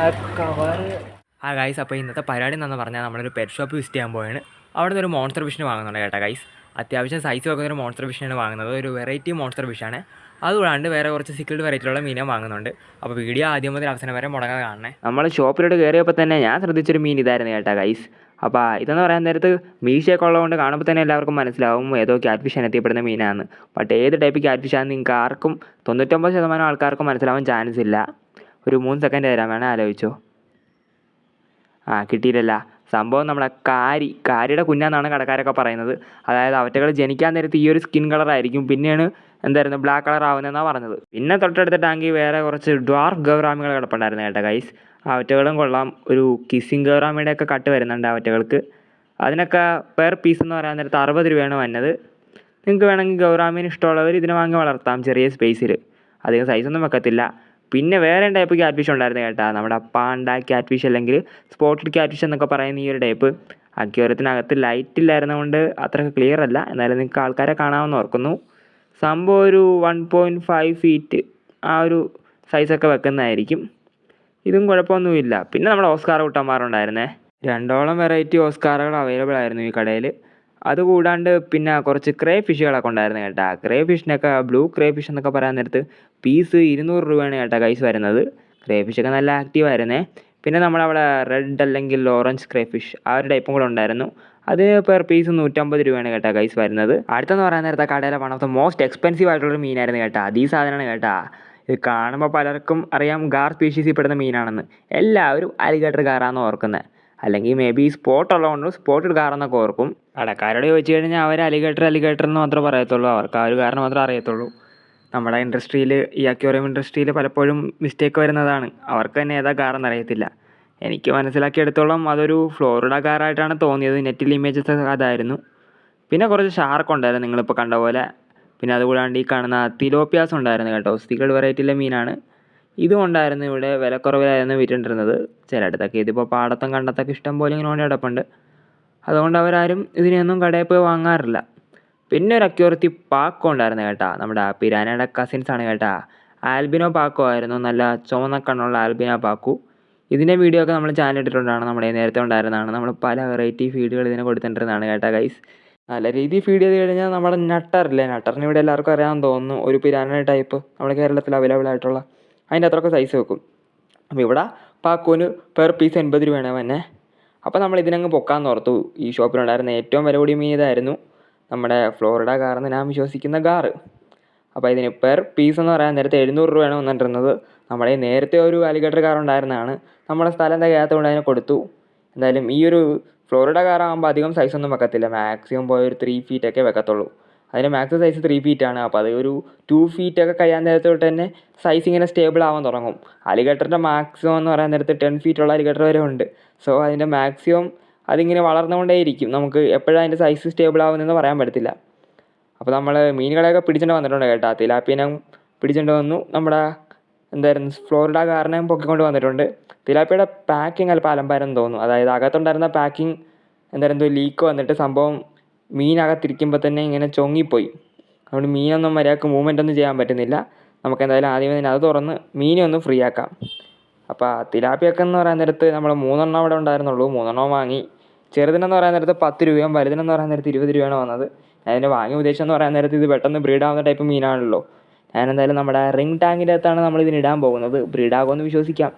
ആ ഗൈസ് അപ്പോൾ ഇന്നത്തെ പരിപാടി എന്താണെന്ന് പറഞ്ഞാൽ നമ്മളൊരു പെറ്റ് ഷോപ്പ് വിസിറ്റ് ചെയ്യാൻ പോയാണ് അവിടെ നിന്ന് ഒരു മോൺസ്റ്റർ ഫിഷിന് വാങ്ങുന്നുണ്ട് കേട്ടോ ഗൈസ് അത്യാവശ്യം സൈസ് വെക്കുന്ന ഒരു മോൺസ്റ്റർ ഫിഷാണ് വാങ്ങുന്നത്. ഒരു വെറൈറ്റി മോൺസ്റ്റർ ഫിഷാണ് അതുകൂടാണ്ട് വേറെ കുറച്ച് സിക്കിൾഡ് വെറൈറ്റിയുള്ള മീനും വാങ്ങുന്നുണ്ട്. അപ്പോൾ വീഡിയോ ആദ്യം മുതൽ അവസാനം വരെ മുടങ്ങാതെ കാണണേ. നമ്മൾ ഷോപ്പിലോട്ട് കയറിയപ്പോൾ തന്നെ ഞാൻ ശ്രദ്ധിച്ചൊരു മീൻ ഇതായിരുന്നു കേട്ടോ ഗൈസ് അപ്പോൾ ഇതെന്ന് പറയാൻ നേരത്ത് മീശയൊക്കെ ഉള്ളതുകൊണ്ട് കാണുമ്പോൾ തന്നെ എല്ലാവർക്കും മനസ്സിലാവും ഏതോ ക്യാറ്റ് ഫിഷ് എത്തിപ്പെടുന്ന മീനാണ് ബട്ട് ഏത് ടൈപ്പ് ക്യാറ്റ് ഫിഷാണെന്ന് നിങ്ങൾക്ക് ആർക്കും തൊണ്ണൂറ്റൊമ്പത് ശതമാനം ആൾക്കാർക്കും മനസ്സിലാവാൻ ചാൻസ് ഇല്ല. ഒരു മൂന്ന് സെക്കൻഡ് തരാൻ വേണേൽ ആലോചിച്ചോ. ആ കിട്ടിയില്ലല്ല. സംഭവം നമ്മുടെ കാരി കാരിയുടെ കുഞ്ഞാന്നാണ് കടക്കാരൊക്കെ പറയുന്നത്. അതായത് അവറ്റകൾ ജനിക്കാൻ നേരത്ത് ഈ ഒരു സ്കിൻ കളറായിരിക്കും പിന്നെയാണ് എന്തായിരുന്നു ബ്ലാക്ക് കളർ ആവുന്നതെന്നാണ് പറഞ്ഞത്. പിന്നെ തൊട്ടടുത്തിട്ടാണെങ്കിൽ വേറെ കുറച്ച് ഡ്വാർഫ് ഗൗറാമികൾ കിടപ്പുണ്ടായിരുന്നു കേട്ടോ ഗൈസ് അവറ്റകളും കൊള്ളാം. ഒരു കിസിങ് ഗൗറാമിയുടെയൊക്കെ കട്ട് വരുന്നുണ്ട് അവറ്റകൾക്ക്. അതിനൊക്കെ പെർ പീസ് എന്ന് പറയാൻ നേരത്ത് അറുപത് രൂപയാണ് വന്നത്. നിങ്ങൾക്ക് വേണമെങ്കിൽ ഗൗറാമിന് ഇഷ്ടമുള്ളവർ ഇതിനെ വാങ്ങി വളർത്താം ചെറിയ സ്പേസിൽ അധികം സൈസൊന്നും വെക്കത്തില്ല. പിന്നെ വേറെ ടൈപ്പ് ക്യാറ്റ് ഫിഷ് ഉണ്ടായിരുന്നു കേട്ടോ? നമ്മുടെ പാണ്ട ക്യാറ്റ് ഫിഷ് അല്ലെങ്കിൽ സ്പോട്ടഡ് ക്യാറ്റ് ഫിഷ് എന്നൊക്കെ പറയുന്ന ഈ ഒരു ടൈപ്പ് അക്യൂരത്തിനകത്ത് ലൈറ്റ് ഇല്ലായിരുന്നതുകൊണ്ട് അത്രയ്ക്ക് ക്ലിയർ അല്ല. എന്നാലും നിങ്ങൾക്ക് ആൾക്കാരെ കാണാമെന്ന് ഓർക്കുന്നു. സംഭവം ഒരു വൺ പോയിന്റ് ഫൈവ് ഫീറ്റ് ആ ഒരു സൈസൊക്കെ വെക്കുന്നതായിരിക്കും. ഇതും കുഴപ്പമൊന്നുമില്ല. പിന്നെ നമ്മുടെ ഓസ്കാർ കുട്ടന്മാരുണ്ടായിരുന്നേ. രണ്ടോളം വെറൈറ്റി ഓസ്കാറുകൾ അവൈലബിൾ ആയിരുന്നു ഈ കടയിൽ അതുകൂടാണ്ട് പിന്നെ കുറച്ച് ക്രേ ഫിഷുകളൊക്കെ ഉണ്ടായിരുന്നു കേട്ടോ. ക്രേ ഫിഷിനൊക്കെ ബ്ലൂ ക്രേ ഫിഷ് എന്നൊക്കെ പറയാൻ നേരത്ത് പീസ് ഇരുന്നൂറ് രൂപയാണ് കേട്ടോ കൈസ് വരുന്നത്. ക്രേ ഫിഷൊക്കെ നല്ല ആക്റ്റീവ് ആയിരുന്നേ. പിന്നെ നമ്മളവിടെ റെഡ് അല്ലെങ്കിൽ ഓറഞ്ച് ക്രേ ഫിഷ് ആ ഒരു ടൈപ്പും കൂടെ ഉണ്ടായിരുന്നു. അത് പെർ പീസ് നൂറ്റമ്പത് രൂപയാണ് കേട്ടോ കൈസ് വരുന്നത്. അടുത്തെന്ന് പറയാൻ നേരത്തെ കടയിലെ one of the most expensive ആയിട്ടുള്ളൊരു മീനായിരുന്നു കേട്ടോ. അത് സാധനമാണ് കേട്ടോ. ഇത് കാണുമ്പോൾ പലർക്കും അറിയാം ഗാർ സ്പീഷീസിൽ പെടുന്ന മീനാണെന്ന്. എല്ലാവരും അലിഗേറ്റർ ഗാറാന്ന് ഓർക്കുന്നത് അല്ലെങ്കിൽ മേ ബി സ്പോട്ട് ഉള്ളതുകൊണ്ട് സ്പോട്ടഡ് കാറെന്നൊക്കെ ഓർക്കും. കടക്കാരോട് ചോദിച്ചു കഴിഞ്ഞാൽ അവർ അലിഗേറ്റർ അലിഗേറ്റർ എന്ന് മാത്രമേ പറയത്തുള്ളൂ. അവർക്ക് ആ ഒരു കാരണം മാത്രമേ അറിയത്തുള്ളൂ. നമ്മുടെ ഇൻഡസ്ട്രിയിൽ ഈ അക്വേറിയം ഇൻഡസ്ട്രിയിൽ പലപ്പോഴും മിസ്റ്റേക്ക് വരുന്നതാണ്. അവർക്ക് തന്നെ ഏതാ കാറെന്ന് അറിയത്തില്ല. എനിക്ക് മനസ്സിലാക്കിയെടുത്തോളം അതൊരു ഫ്ലോറിഡ കാറായിട്ടാണ് തോന്നിയത്. നെറ്റിൽ ഇമേജസ് അതായിരുന്നു. പിന്നെ കുറച്ച് ഷാർക്ക് ഉണ്ടായിരുന്നു. നിങ്ങളിപ്പോൾ കണ്ട പോലെ. പിന്നെ അതുകൂടാണ്ട് ഈ കാണുന്ന തിലോപ്പിയാസ് ഉണ്ടായിരുന്നു കേട്ടോ. സ്റ്റിക്കഡ് വെറൈറ്റിയിലെ മീനാണ്. ഇതും ഉണ്ടായിരുന്നു ഇവിടെ വിലക്കുറവിലായിരുന്നു വിറ്റുകൊണ്ടിരുന്നത് ചിലയിടത്തൊക്കെ ഇതിപ്പോൾ പാടത്തും കണ്ടത്തൊക്കെ ഇഷ്ടം പോലെ ഇങ്ങനെ ഓടി കിടപ്പുണ്ട് അതുകൊണ്ട് അവരാരും ഇതിനെയൊന്നും കടയിൽ പോയി വാങ്ങാറില്ല. പിന്നെ ഒരു അക്യൂറത്തി പാക്കോ ഉണ്ടായിരുന്നു കേട്ടാ. നമ്മുടെ പിരാനയുടെ കസിൻസ് ആണ് കേട്ടാ. ആൽബിനോ പാക്കോ ആയിരുന്നു. നല്ല ചുവന്ന കണ്ണുള്ള ആൽബിനോ പാക്കു. ഇതിന്റെ വീഡിയോ ഒക്കെ നമ്മൾ ചാനൽ ഇട്ടിട്ടുണ്ടാണ് നമ്മുടെ നേരത്തെ ഉണ്ടായിരുന്നതാണ്. നമ്മൾ പല വെറൈറ്റി ഫീഡുകൾ ഇതിനെ കൊടുത്തിട്ടുണ്ടാണ് കേട്ടാ ഗൈസ് നല്ല രീതിയിൽ ഫീഡ് ചെയ്ത് കഴിഞ്ഞാൽ നമ്മുടെ നട്ടറില്ലേ? നട്ടറിന് ഇവിടെ എല്ലാവർക്കും അറിയാമെന്ന് തോന്നുന്നു. ഒരു പിരാന ടൈപ്പ് നമ്മുടെ കേരളത്തിൽ അവൈലബിൾ ആയിട്ടുള്ള. അതിന്റെ അത്രയൊക്കെ സൈസ് വെക്കും. അപ്പോൾ ഇവിടെ പാക്കോന് പെർ പീസ് എൺപത് രൂപയാണ് തന്നെ അപ്പോൾ നമ്മൾ ഇതിനങ്ങ് പൊക്കാൻ ഓർത്തു. ഈ ഷോപ്പിലുണ്ടായിരുന്ന ഏറ്റവും വില കൂടിയ മീൻ നമ്മുടെ ഫ്ലോറിഡ കാറെന്ന് ഞാൻ വിശ്വസിക്കുന്ന കാറ്. അപ്പോൾ ഇതിന് പെർ പീസ് എന്ന് പറയാൻ നേരത്തെ എഴുന്നൂറ് രൂപയാണ് വന്നിട്ടിരുന്നത് നമ്മുടെ നേരത്തെ ഒരു അലിഗേറ്റർ കാർ ഉണ്ടായിരുന്നതാണ്. നമ്മുടെ സ്ഥലം തികയാത്തതുകൊണ്ട് അതിനെ കൊടുത്തു. എന്തായാലും ഈ ഒരു ഫ്ലോറിഡ കാറാകുമ്പോൾ അധികം സൈസൊന്നും വെക്കത്തില്ല. മാക്സിമം പോയ ഒരു ത്രീ ഫീറ്റൊക്കെ വെക്കത്തുള്ളൂ. അതിന്റെ മാക്സ് സൈസ് ത്രീ ഫീറ്റ് ആണ്. അപ്പോൾ അത് ഒരു ടു ഫീറ്റ് ഒക്കെ കഴിയാൻ നേരത്തോട്ട് തന്നെ സൈസ് ഇങ്ങനെ സ്റ്റേബിൾ ആവാൻ തുടങ്ങും. അലിഗേറ്ററിന്റെ മാക്സിമം എന്ന് പറയാൻ നേരത്ത് ടെൻ ഫീറ്റ് ഉള്ള അലിഗേറ്റർ വരെ ഉണ്ട്. സോ അതിന്റെ മാക്സിമം അതിങ്ങനെ വളർന്നുകൊണ്ടേയിരിക്കും. നമുക്ക് എപ്പോഴാണ് അതിന്റെ സൈസ് സ്റ്റേബിൾ ആവുന്നതെന്ന് പറയാൻ പറ്റത്തില്ല. അപ്പോൾ നമ്മൾ മീനുകളെയൊക്കെ പിടിച്ചിട്ട് വന്നിട്ടുണ്ട് കേട്ടോ. തിലാപ്പീനെ പിടിച്ചിട്ട് വന്നു. നമ്മുടെ എന്തായിരുന്നു ഫ്ലോറിഡ കാരനെ പൊക്കിക്കൊണ്ട് വന്നിട്ടുണ്ട്. തിലാപ്പിയുടെ പാക്കിംഗ് അല്പം അലമ്പാരെന്ന് തോന്നുന്നു. അതായത് അകത്തുണ്ടായിരുന്ന പാക്കിംഗ് എന്തായിരുന്നു ലീക്ക് വന്നിട്ട് സംഭവം മീനകത്തിരിക്കുമ്പോൾ തന്നെ ഇങ്ങനെ ചൊങ്ങിപ്പോയി. അതുകൊണ്ട് മീനൊന്നും മര്യാദയ്ക്ക് മൂവ്മെന്റ് ഒന്നും ചെയ്യാൻ പറ്റുന്നില്ല. നമുക്ക് എന്തായാലും ആദ്യമേ തന്നെ അത് തുറന്ന് മീനെ ഒന്ന് ഫ്രീ ആക്കാം. അപ്പോൾ തിലാപ്പിയൊക്കെ എന്ന് പറയാൻ നേരത്ത് നമ്മൾ മൂന്നെണ്ണം അവിടെ ഉണ്ടായിരുന്നുള്ളൂ. മൂന്നെണ്ണം വാങ്ങി. ചെറുതിനെന്ന് പറയാൻ നേരത്ത് പത്ത് രൂപയും വലുതിനെന്ന് പറയാൻ നേരത്ത് ഇരുപത് രൂപയാണ് വന്നത്. ഇതിനെ വാങ്ങിയ ഉദ്ദേശം എന്ന് പറയാൻ നേരത്ത് ഇത് പെട്ടെന്ന് ബ്രീഡാവുന്ന ടൈപ്പ് മീനാണല്ലോ. ഞാൻ എന്തായാലും നമ്മുടെ റിംഗ് ടാങ്കിന്റെ അകത്താണ് നമ്മൾ ഇതിന് ഇടാൻ പോകുന്നത്. ബ്രീഡാകുമെന്ന് വിശ്വസിക്കാം.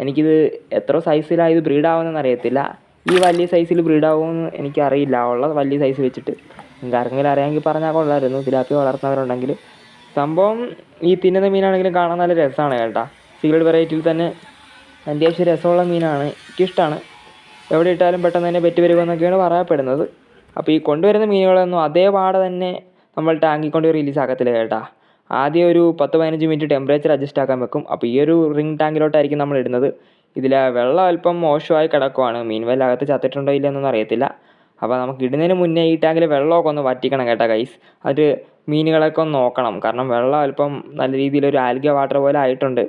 എനിക്കിത് എത്ര സൈസിലാണ് ഇത് ബ്രീഡ് ആവുമെന്ന് അറിയത്തില്ല. ഈ വലിയ സൈസിൽ ബ്രീഡ് ആകുമെന്ന് എനിക്കറിയില്ല. ഉള്ള വലിയ സൈസ് വെച്ചിട്ട്. നിങ്ങൾക്ക് ആർക്കെങ്കിലും അറിയാമെങ്കിൽ പറഞ്ഞാൽ കൊള്ളായിരുന്നു തിലാപ്പി വളർത്തുന്നവരുണ്ടെങ്കിൽ. സംഭവം ഈ തിന്നുന്ന മീനാണെങ്കിലും കാണാൻ നല്ല രസമാണ് കേട്ടോ. സീൽഡ് വെറൈറ്റിയിൽ തന്നെ അത്യാവശ്യം രസമുള്ള മീനാണ്. എനിക്കിഷ്ടമാണ് എവിടെ ഇട്ടാലും പെട്ടെന്ന് തന്നെ പെറ്റ് വരുമെന്നൊക്കെയാണ് പറയപ്പെടുന്നത്. അപ്പോൾ ഈ കൊണ്ടുവരുന്ന മീനുകളൊന്നും അതേ പാട തന്നെ നമ്മൾ ടാങ്കിൽ കൊണ്ട് റിലീസ് ആക്കത്തില്ല കേട്ടാ. ആദ്യം ഒരു പത്ത് പതിനഞ്ച് മിനിറ്റ് ടെമ്പറേച്ചർ അഡ്ജസ്റ്റ് ആക്കാൻ വെക്കും. അപ്പോൾ ഈ ഒരു റിംഗ് ടാങ്കിലോട്ടായിരിക്കും നമ്മൾ ഇടുന്നത്. ഇതിൽ വെള്ളം അല്പം മോശമായി കിടക്കുവാണ്. മീൻ വല്ല അകത്ത് ചത്തിട്ടുണ്ടോ ഇല്ലയെന്നൊന്നും അറിയത്തില്ല. അപ്പോൾ നമുക്ക് ഇടുന്നതിന് മുന്നേ ഈ ടാങ്കിൽ വെള്ളമൊക്കെ ഒന്ന് വറ്റിക്കണം കേട്ടോ ഗൈസ് അത് മീനുകളൊക്കെ ഒന്ന് നോക്കണം. കാരണം വെള്ളം അല്പം നല്ല രീതിയിൽ ഒരു ആൽഗ വാട്ടർ പോലെ ആയിട്ടുണ്ട്.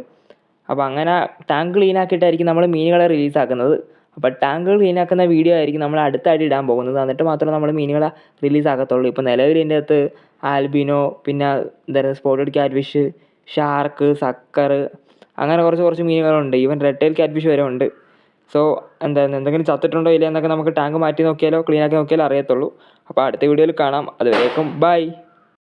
അപ്പോൾ അങ്ങനെ ടാങ്ക് ക്ലീൻ ആക്കിയിട്ടായിരിക്കും നമ്മൾ മീനുകളെ റിലീസ് ആക്കുന്നത്. അപ്പോൾ ടാങ്ക് ക്ലീൻ ആക്കുന്ന വീഡിയോ ആയിരിക്കും നമ്മൾ അടുത്തായിട്ട് ഇടാൻ പോകുന്നത്. എന്നിട്ട് മാത്രമേ നമ്മൾ മീനുകളെ റിലീസ് ആക്കത്തുള്ളൂ ഇപ്പോൾ നിലവിൽ ഇതിന്റെ അകത്ത് ആൽബിനോ പിന്നെ എന്താ പറയുക spotted cat fish shark sucker അങ്ങനെ കുറച്ച് കുറച്ച് മീനുകളുണ്ട്. Even red tail cat fish വരെ ഉണ്ട്. സോ എന്താ എന്തെങ്കിലും ചത്തിട്ടുണ്ടോ ഇല്ല എന്നൊക്കെ നമുക്ക് ടാങ്ക് മാറ്റി നോക്കിയാലോ ക്ലീൻ ആക്കി നോക്കിയാലോ അറിയത്തുള്ളൂ. അപ്പോൾ അടുത്ത വീഡിയോയിൽ കാണാം. അതുവരേക്കും ബൈ